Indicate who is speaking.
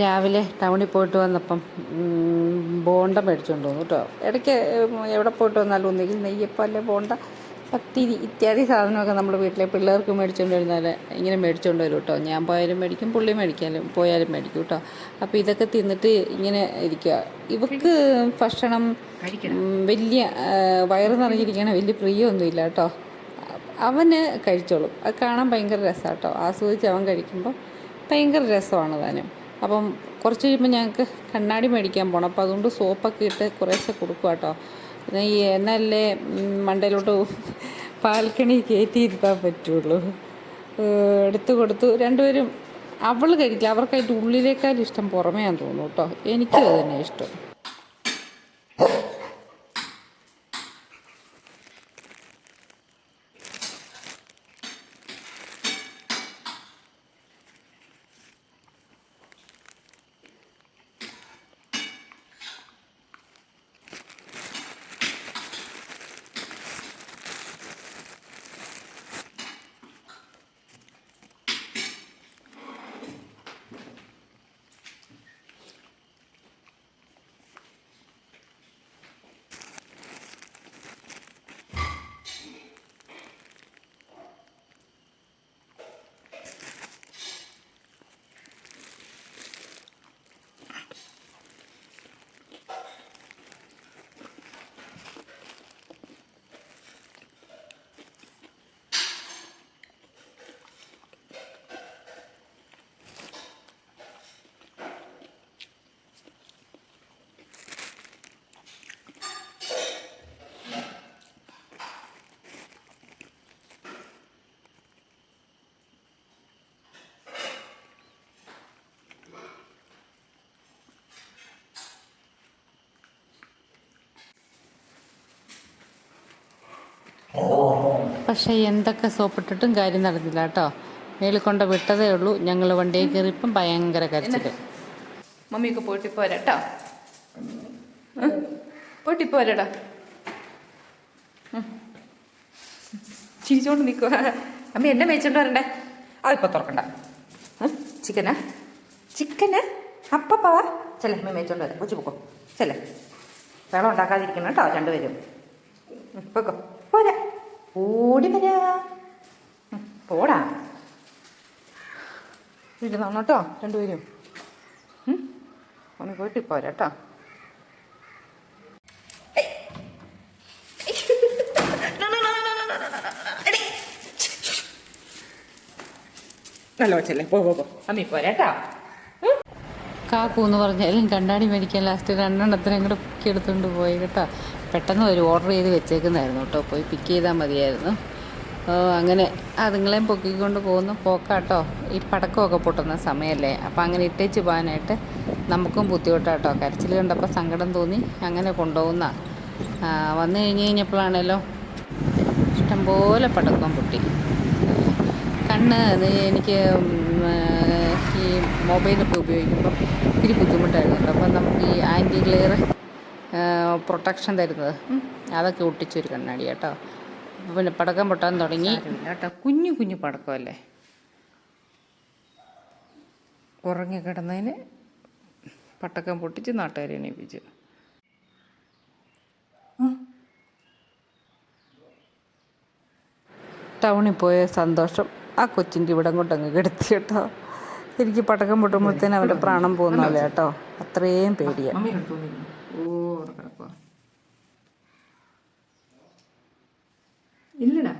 Speaker 1: രാവിലെ ടൗണിൽ പോയിട്ട് വന്നപ്പം ബോണ്ട മേടിച്ചുകൊണ്ട് വന്നു കേട്ടോ. ഇടയ്ക്ക് എവിടെ പോയിട്ട് വന്നാലും ഒന്നുകിൽ നെയ്യപ്പം അല്ലെ ബോണ്ട പത്തിരി ഇത്യാദി സാധനമൊക്കെ നമ്മൾ വീട്ടിലെ പിള്ളേർക്ക് മേടിച്ചുകൊണ്ട് വരുന്നാൽ ഇങ്ങനെ മേടിച്ചുകൊണ്ട് വരും കേട്ടോ. ഞാൻ പോയാലും മേടിക്കും പുള്ളി മേടിക്കാനും പോയാലും മേടിക്കും കേട്ടോ. അപ്പോൾ ഇതൊക്കെ തിന്നിട്ട് ഇങ്ങനെ ഇരിക്കുക ഇവക്ക് ഭക്ഷണം വലിയ വയറ് നിറഞ്ഞിരിക്കണ വലിയ പ്രിയമൊന്നുമില്ല കേട്ടോ. അവന് കഴിച്ചോളും. അത് കാണാൻ ഭയങ്കര രസമാണ് കേട്ടോ. ആസ്വദിച്ച് അവൻ കഴിക്കുമ്പോൾ ഭയങ്കര രസമാണ് താനും അപ്പം കുറച്ച് കഴിയുമ്പോൾ ഞങ്ങൾക്ക് കണ്ണാടി മേടിക്കാൻ പോകണം അപ്പോൾ അതുകൊണ്ട് സോപ്പൊക്കെ ഇട്ട് കുറേശ്ശെ കൊടുക്കുക കേട്ടോ ഈ എന്നല്ലേ മണ്ടയിലോട്ട് പാൽക്കണി കയറ്റിയിരുത്താൻ പറ്റുള്ളൂ. എടുത്തു കൊടുത്തു. രണ്ടുപേരും അവൾ കഴിക്കില്ല. അവർക്കായിട്ട് ഉള്ളിലേക്കാൾ ഇഷ്ടം പുറമേയാന്ന് തോന്നുന്നു കേട്ടോ എനിക്കും അത് തന്നെ ഇഷ്ടം. പക്ഷേ എന്തൊക്കെ സോപ്പിട്ടിട്ടും കാര്യം നടന്നില്ല കേട്ടോ. മേളിൽ കൊണ്ട് വിട്ടതേ ഉള്ളൂ. ഞങ്ങൾ വണ്ടിയിൽ കയറിയപ്പം ഭയങ്കര കരച്ചിൽ
Speaker 2: മമ്മിയൊക്കെ പോയിട്ട് പോരാട്ടോ പോയിട്ട് പോരാടാ ചിരിച്ചോണ്ട് നിൽക്കുക അമ്മ എന്നെ മേടിച്ചോണ്ട് വരണ്ടേ? അതിപ്പോ തുറക്കണ്ട. ചിക്കന? ചിക്കനാ? അപ്പപ്പാ? ചെല്ലേ അമ്മ മേടിച്ചോണ്ട് വരാം. കൊച്ചു പോക്കോ. ചെല്ലേ. വെള്ളം ഉണ്ടാക്കാതിരിക്കണം കേട്ടോ രണ്ടുപേരും. പോക്കോ പോരാ ഓടി വരാ പോടാ ഇരുന്നോണം കേട്ടോ രണ്ടുപേരും ഒന്ന് പോയിട്ട് പോരാ കേട്ടോ നല്ല വച്ചല്ലേ പോ പോ പോ അമ്മി പോരാ കേട്ടോ
Speaker 1: കാക്കു എന്ന് പറഞ്ഞാലും കണ്ണാടി മേടിക്കാൻ ലാസ്റ്റ് രണ്ടെണ്ണത്തിനും കൂടെ പൊക്കി എടുത്തുകൊണ്ട് പോയി കേട്ടോ പെട്ടെന്ന് ഒരു ഓർഡർ ചെയ്ത് വെച്ചേക്കുന്നതായിരുന്നു കേട്ടോ. പോയി പിക്ക് ചെയ്താൽ മതിയായിരുന്നു. അങ്ങനെ അതുങ്ങളെയും പൊക്കിക്കൊണ്ട് പോകുന്ന. പോക്കാട്ടോ. ഈ പടക്കമൊക്കെ പൊട്ടുന്ന സമയമല്ലേ. അപ്പോൾ അങ്ങനെ ഇട്ടേച്ച് പോകാനായിട്ട് നമുക്കും ബുദ്ധിമുട്ടാട്ടോ. കരച്ചിൽ കണ്ടപ്പോൾ സങ്കടം തോന്നി. അങ്ങനെ കൊണ്ടുപോകുന്ന വന്നു കഴിഞ്ഞ് കഴിഞ്ഞപ്പോഴാണല്ലോ ഇഷ്ടംപോലെ പടക്കം പൊട്ടി. കണ്ണ് എനിക്ക് ഈ മൊബൈലൊക്കെ ഉപയോഗിക്കുമ്പോൾ ഇത്തിരി ബുദ്ധിമുട്ടായിരുന്നു കേട്ടോ. അപ്പം നമുക്ക് ഈ ആന്റി ഗ്ലെയർ പ്രൊട്ടക്ഷൻ തരുന്നത്. അതൊക്കെ ഒട്ടിച്ചൊരു കണ്ണാടി കേട്ടോ. പിന്നെ പടക്കം പൊട്ടാൻ തുടങ്ങി. കേട്ടോ. കുഞ്ഞു കുഞ്ഞു പടക്കമല്ലേ? ഉറങ്ങി കിടന്നതിന് പടക്കം പൊട്ടിച്ച് നാട്ടുകാരെ എണീപ്പിച്ചു. ടൗണിൽ പോയ സന്തോഷം ആ കൊച്ചിന്റെ ഇവിടെ കൊണ്ടങ്ങ് കിടത്തി കേട്ടോ. തിരിക്കി പടക്കം പൊട്ടുമ്പോഴത്തേന് അവരുടെ പ്രാണം പോകുന്ന പോലെ കേട്ടോ. അത്രയും
Speaker 2: പേടിയാ. ഇല്ലടാ.